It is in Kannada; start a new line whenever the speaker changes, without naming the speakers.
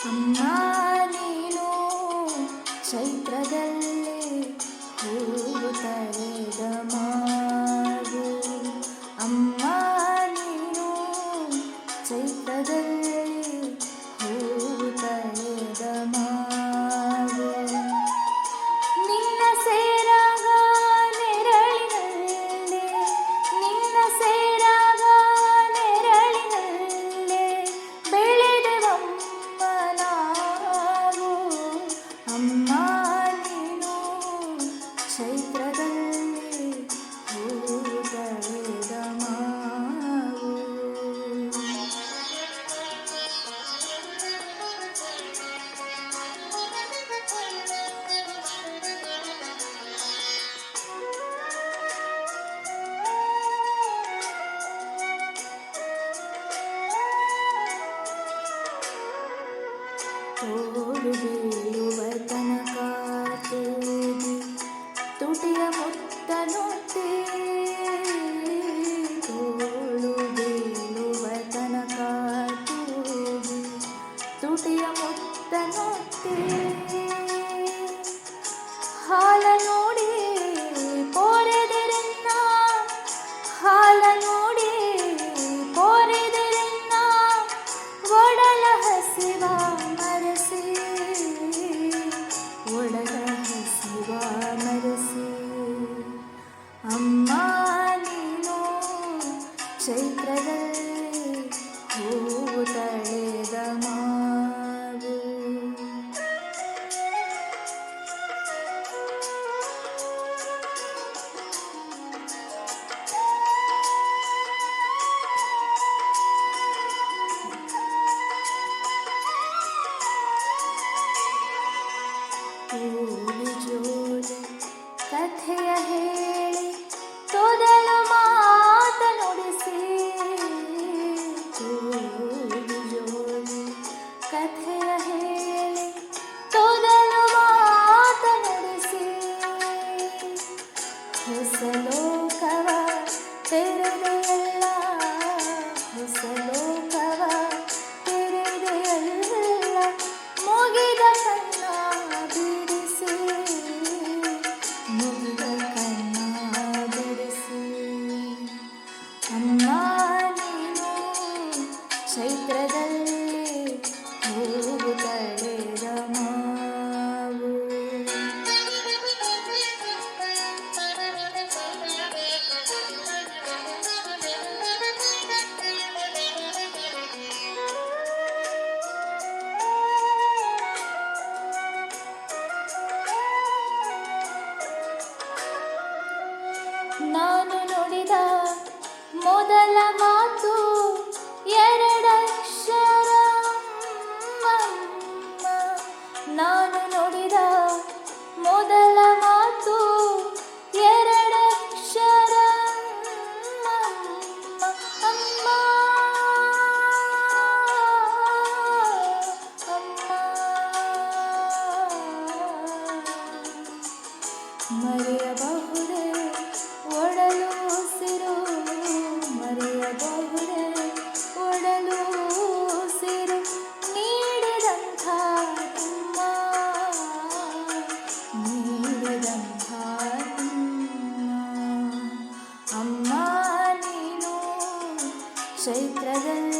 ಅಮ್ಮ ಚೈತ್ರದಲ್ಲಿ ಹೂವು ತಳೆದ ತೋಡು ಬೀಳುವ ತನಕ ತುಟಿಯ ಮುತ್ತನು ತೋಳು ಬೀಳುವ ತನಕ ತುಟಿಯ ಮುತ್ತನು ಹಾಲ ನೋಡಿ Ooh. ನಾನು ನುಡಿದ ಮೊದಲ ಮಾತು ಎರಡಕ್ಷರ ನಾನು ನುಡಿದ ಮೊದಲ ಮಾತು ಎರಡಕ್ಷರ ಅಮ್ಮ. ಅಮ್ಮ. ಮರೆಯಬಹುದೇ ಅಮ್ಮ ನೀನು ಚೈತ್ರದಲ್ಲಿ